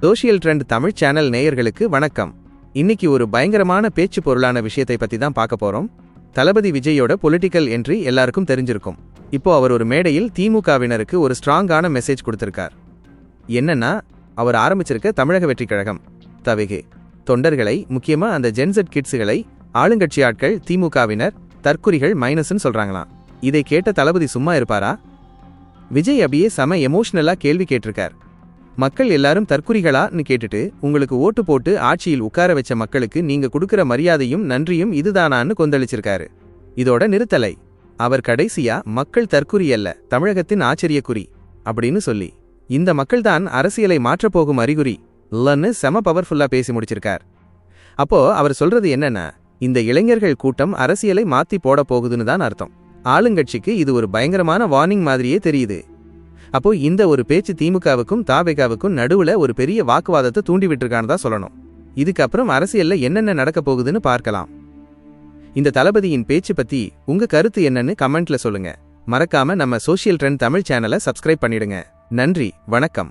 Social trend Tamil channel நேயர்களுக்கு வணக்கம். இன்னைக்கு ஒரு பயங்கரமான பேச்சு பொருளான விஷயத்தை பத்தி தான் பார்க்க போறோம். தளபதி விஜயோட பொலிட்டிக்கல் என்ட்ரி எல்லாருக்கும் தெரிஞ்சிருக்கும். இப்போ அவர் ஒரு மேடையில் திமுகவினருக்கு ஒரு ஸ்ட்ராங்கான மெசேஜ் கொடுத்திருக்கார். என்னன்னா அவர் ஆரம்பிச்சிருக்க தமிழக வெற்றி கழகம் தவிகே தொண்டர்களை முக்கியமா அந்த ஜென்செட் கிட்ஸுகளை ஆளுங்கட்சி ஆட்கள் திமுகவினர் தற்குறிகள் மைனஸ்னு சொல்றாங்களாம். இதை கேட்ட தளபதி சும்மா இருப்பாரா? விஜய் அப்படியே செம எமோஷனலா கேள்வி கேட்டிருக்கார். மக்கள் எல்லாரும் தற்குறிகளான்னு கேட்டுட்டு உங்களுக்கு ஓட்டு போட்டு ஆட்சியில் உட்கார வச்ச மக்களுக்கு நீங்க கொடுக்கிற மரியாதையும் நன்றியும் இதுதானான்னு கொந்தளிச்சிருக்காரு. இதோட நிறுத்தலை. அவர் கடைசியா மக்கள் தற்குறி அல்ல தமிழகத்தின் ஆச்சரியக்குறி அப்படின்னு சொல்லி. இந்த மக்கள்தான் அரசியலை மாற்றப்போகும் அறிகுறி இல்லன்னு செம பவர்ஃபுல்லா பேசி முடிச்சிருக்கார். அப்போ அவர் சொல்றது என்னன்னா இந்த இளைஞர்கள் கூட்டம் அரசியலை மாத்தி போட போகுதுன்னு தான் அர்த்தம். ஆளுங்கட்சிக்கு இது ஒரு பயங்கரமான வார்னிங் மாதிரியே தெரியுது. அப்போ இந்த ஒரு பேச்சு திமுகவுக்கும் தாவேகாவுக்கும் நடுவுல ஒரு பெரிய வாக்குவாதத்தை தூண்டிவிட்டிருக்கான்னு தான் சொல்லணும். இதுக்கப்புறம் அரசியல்ல என்னென்ன நடக்க போகுதுன்னு பார்க்கலாம். இந்த தளபதியின் பேச்சு பத்தி உங்க கருத்து என்னன்னு கமெண்ட்ல சொல்லுங்க. மறக்காம நம்ம சோஷியல் ட்ரெண்ட் தமிழ் சேனலை சப்ஸ்கிரைப் பண்ணிடுங்க. நன்றி வணக்கம்.